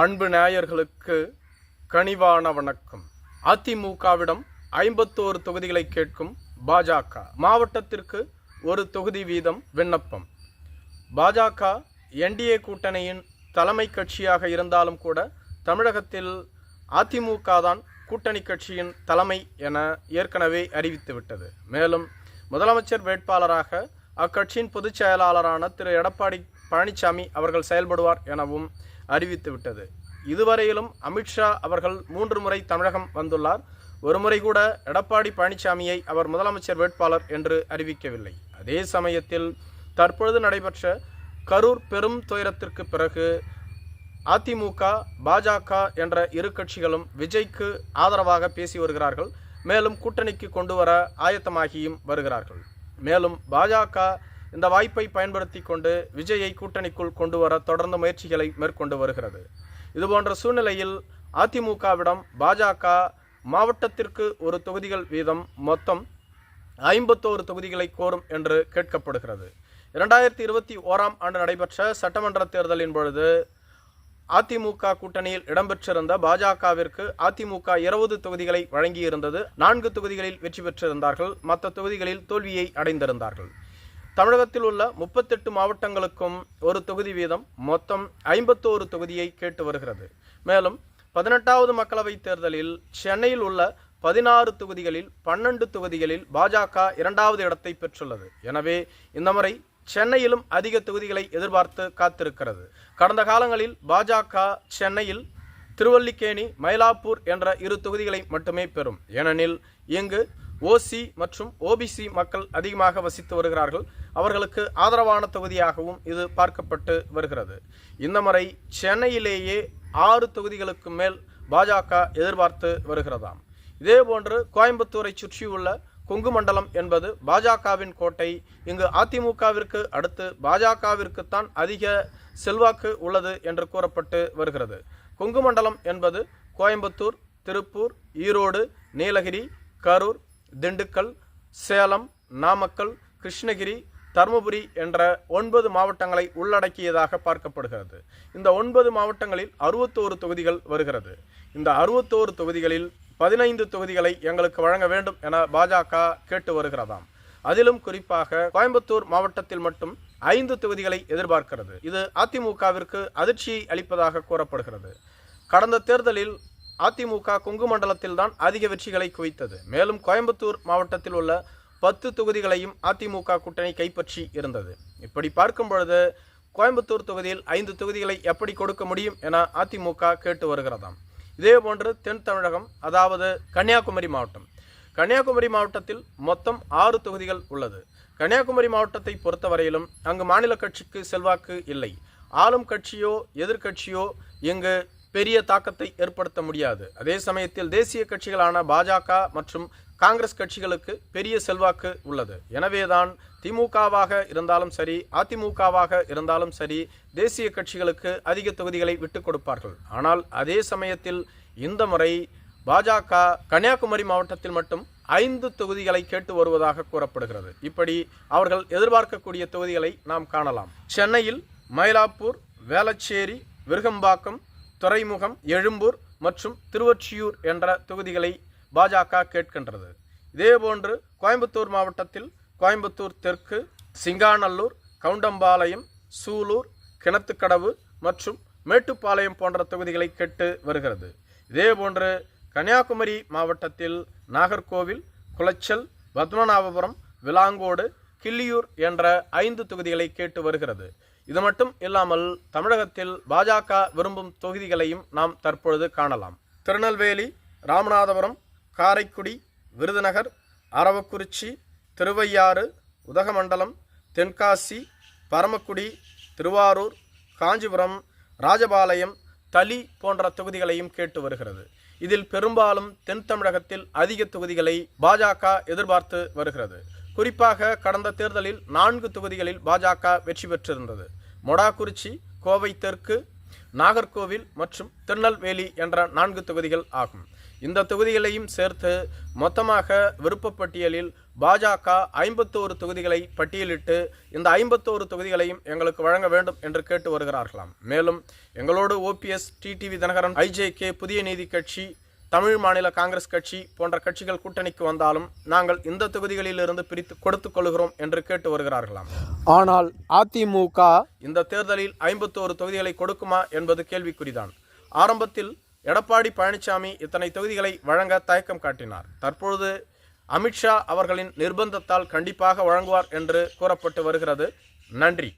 அன்பு நேயர்களுக்கு கனிவான வணக்கம். அதிமுகவிடம் ஐம்பத்தோரு தொகுதிகளை கேட்கும் பாஜக. மாவட்டத்திற்கு ஒரு தொகுதி வீதம் விண்ணப்பம். பாஜக என்டிஏ கூட்டணியின் தலைமை கட்சியாக இருந்தாலும் கூட தமிழகத்தில் அதிமுக தான் கூட்டணி கட்சியின் தலைமை என ஏற்கனவே அறிவித்துவிட்டது. மேலும் முதலமைச்சர் வேட்பாளராக அக்கட்சியின் பொதுச் செயலாளரான திரு. எடப்பாடி பழனிசாமி அவர்கள் செயல்படுவார் எனவும் அறிவித்துவிட்டது இதுவரையிலும் அமித்ஷா அவர்கள் மூன்று முறை தமிழகம் வந்துள்ளார். ஒருமுறை கூட எடப்பாடி பழனிசாமியை அவர் முதலமைச்சர் வேட்பாளர் என்று அறிவிக்கவில்லை. அதே சமயத்தில் தற்பொழுது நடைபெற்ற கரூர் பெரும் துயரத்திற்கு பிறகு அதிமுக பாஜக என்ற இரு கட்சிகளும் விஜய்க்கு ஆதரவாக பேசி வருகிறார்கள். மேலும் கூட்டணிக்கு கொண்டு வர ஆயத்தமாகியும் வருகிறார்கள். மேலும் பாஜக இந்த வாய்ப்பை பயன்படுத்தி கொண்டு விஜயை கூட்டணிக்குள் கொண்டு வர தொடர்ந்து முயற்சிகளை மேற்கொண்டு வருகிறது. இதுபோன்ற சூழ்நிலையில் அதிமுகவிடம் பாஜக மாவட்டத்திற்கு ஒரு தொகுதிகள் வீதம் மொத்தம் ஐம்பத்தோரு தொகுதிகளை கோரும் என்று கேட்கப்படுகிறது. இரண்டாயிரத்தி இருபத்தி ஓராம் ஆண்டு நடைபெற்ற சட்டமன்ற தேர்தலின் பொழுது அதிமுக கூட்டணியில் இடம்பெற்றிருந்த பாஜகவிற்கு அதிமுக இருபது தொகுதிகளை வழங்கியிருந்தது. நான்கு தொகுதிகளில் வெற்றி பெற்றிருந்தார்கள். மற்ற தொகுதிகளில் தோல்வியை அடைந்திருந்தார்கள். தமிழகத்தில் உள்ள முப்பத்தெட்டு மாவட்டங்களுக்கும் ஒரு தொகுதி வீதம் மொத்தம் ஐம்பத்தோரு தொகுதியை கேட்டு வருகிறது. மேலும் பதினெட்டாவது மக்களவைத் தேர்தலில் சென்னையில் உள்ள பதினாறு தொகுதிகளில் பன்னெண்டு தொகுதிகளில் பாஜக இரண்டாவது இடத்தை பெற்றுள்ளது. எனவே இந்த முறை சென்னையிலும் அதிக தொகுதிகளை எதிர்பார்த்து காத்திருக்கிறது. கடந்த காலங்களில் பாஜக சென்னையில் திருவல்லிக்கேணி மயிலாப்பூர் என்ற இரு தொகுதிகளை மட்டுமே பெறும். ஏனெனில் இங்கு ஓசி மற்றும் ஓபிசி மக்கள் அதிகமாக வசித்து வருகிறார்கள். அவர்களுக்கு ஆதரவான தொகுதியாகவும் இது பார்க்கப்பட்டு வருகிறது. இந்த முறை சென்னையிலேயே ஆறு தொகுதிகளுக்கு மேல் பாஜக எதிர்பார்த்து வருகிறதாம். இதேபோன்று கோயம்புத்தூரை சுற்றியுள்ள கொங்கு மண்டலம் என்பது பாஜகவின் கோட்டை. இங்கு அதிமுகவிற்கு அடுத்து பாஜகவிற்குத்தான் அதிக செல்வாக்கு உள்ளது என்று கூறப்பட்டு வருகிறது. கொங்கு மண்டலம் என்பது கோயம்புத்தூர் திருப்பூர் ஈரோடு நீலகிரி கரூர் திண்டுக்கல் சேலம் நாமக்கல் கிருஷ்ணகிரி தருமபுரி என்ற ஒன்பது மாவட்டங்களை உள்ளடக்கியதாக பார்க்கப்படுகிறது. இந்த ஒன்பது மாவட்டங்களில் அறுபத்தோரு தொகுதிகள் வருகிறது. இந்த அறுபத்தோரு தொகுதிகளில் பதினைந்து தொகுதிகளை எங்களுக்கு வழங்க வேண்டும் என பாஜக கேட்டு வருகிறதாம். அதிலும் குறிப்பாக கோயம்புத்தூர் மாவட்டத்தில் மட்டும் ஐந்து தொகுதிகளை எதிர்பார்க்கிறது. இது அதிமுகவிற்கு அதிர்ச்சியை அளிப்பதாக கூறப்படுகிறது. கடந்த தேர்தலில் அதிமுக கொங்கு மண்டலத்தில்தான் அதிக வெற்றிகளை குவித்தது. மேலும் கோயம்புத்தூர் மாவட்டத்தில் உள்ள பத்து தொகுதிகளையும் அதிமுக கூட்டணி கைப்பற்றி இருந்தது. இப்படி பார்க்கும் பொழுது கோயம்புத்தூர் தொகுதியில் ஐந்து தொகுதிகளை எப்படி கொடுக்க முடியும் என அதிமுக கேட்டு வருகிறதாம். இதேபோன்று தென் தமிழகம் அதாவது கன்னியாகுமரி மாவட்டம். கன்னியாகுமரி மாவட்டத்தில் மொத்தம் ஆறு தொகுதிகள் உள்ளது. கன்னியாகுமரி மாவட்டத்தை பொறுத்தவரையிலும் அங்கு மாநில கட்சிக்கு செல்வாக்கு இல்லை. ஆளும் கட்சியோ எதிர்க்கட்சியோ இங்கு பெரிய தாக்கத்தை ஏற்படுத்த முடியாது. அதே சமயத்தில் தேசிய கட்சிகளான பாஜக மற்றும் காங்கிரஸ் கட்சிகளுக்கு பெரிய செல்வாக்கு உள்ளது. எனவேதான் திமுகவாக இருந்தாலும் சரி அதிமுகவாக இருந்தாலும் சரி தேசிய கட்சிகளுக்கு அதிக தொகுதிகளை விட்டுக் கொடுப்பார்கள். ஆனால் அதே சமயத்தில் இந்த முறை பாஜக கன்னியாகுமரி மாவட்டத்தில் மட்டும் ஐந்து தொகுதிகளை கேட்டு வருவதாக கூறப்படுகிறது. இப்படி அவர்கள் எதிர்பார்க்கக்கூடிய தொகுதிகளை நாம் காணலாம். சென்னையில் மயிலாப்பூர் வேளச்சேரி விருகம்பாக்கம் துறைமுகம் எழும்பூர் மற்றும் திருவொற்றியூர் என்ற தொகுதிகளை பாஜக கேட்கின்றது. இதேபோன்று கோயம்புத்தூர் மாவட்டத்தில் கோயம்புத்தூர் தெற்கு சிங்காநல்லூர் கவுண்டம்பாளையம் சூலூர் கிணத்துக்கடவு மற்றும் மேட்டுப்பாளையம் போன்ற தொகுதிகளை கேட்டு வருகிறது. இதேபோன்று கன்னியாகுமரி மாவட்டத்தில் நாகர்கோவில் குளச்சல் பத்மநாபபுரம் விலாங்கோடு கிள்ளியூர் என்ற ஐந்து தொகுதிகளை கேட்டு வருகிறது. இது மட்டும் இல்லாமல் தமிழகத்தில் பாஜக விரும்பும் தொகுதிகளையும் நாம் தற்பொழுது காணலாம். திருநெல்வேலி ராமநாதபுரம் காரைக்குடி விருதுநகர் அரவக்குறிச்சி திருவையாறு உதகமண்டலம் தென்காசி பரமக்குடி திருவாரூர் காஞ்சிபுரம் ராஜபாளையம் தளி போன்ற தொகுதிகளையும் கேட்டு வருகிறது. இதில் பெரும்பாலும் தென் தமிழகத்தில் அதிக தொகுதிகளை பாஜக எதிர்பார்த்து வருகிறது. குறிப்பாக கடந்த தேர்தலில் நான்கு தொகுதிகளில் பாஜக வெற்றி பெற்றிருந்தது. மொடாக்குறிச்சி கோவை தெற்கு நாகர்கோவில் மற்றும் திருநெல்வேலி என்ற நான்கு தொகுதிகள் ஆகும். இந்த தொகுதிகளையும் சேர்த்து மொத்தமாக விருப்பப்பட்டியலில் பாஜக ஐம்பத்தோரு தொகுதிகளை பட்டியலிட்டு இந்த ஐம்பத்தோரு தொகுதிகளையும் எங்களுக்கு வழங்க வேண்டும் என்று கேட்டு வருகிறார்களாம். மேலும் எங்களோடு ஓபிஎஸ் டிடிவி தினகரன் ஐஜேகே புதிய நீதி கட்சி தமிழ் மாநில காங்கிரஸ் கட்சி போன்ற கட்சிகள் கூட்டணிக்கு வந்தாலும் நாங்கள் இந்த தொகுதிகளிலிருந்து பிரித்து கொடுத்துக் கொள்கிறோம் என்று கேட்டு வருகிறார்களாம். ஆனால் அதிமுக இந்த தேர்தலில் ஐம்பத்தோரு தொகுதிகளை கொடுக்குமா என்பது கேள்விக்குறிதான். ஆரம்பத்தில் எடப்பாடி பழனிசாமி இத்தனை தொகுதிகளை வழங்க தயக்கம் காட்டினார். தற்பொழுது அமித்ஷா அவர்களின் நிர்பந்தத்தால் கண்டிப்பாக வழங்குவார் என்று கூறப்பட்டு வருகிறது. நன்றி.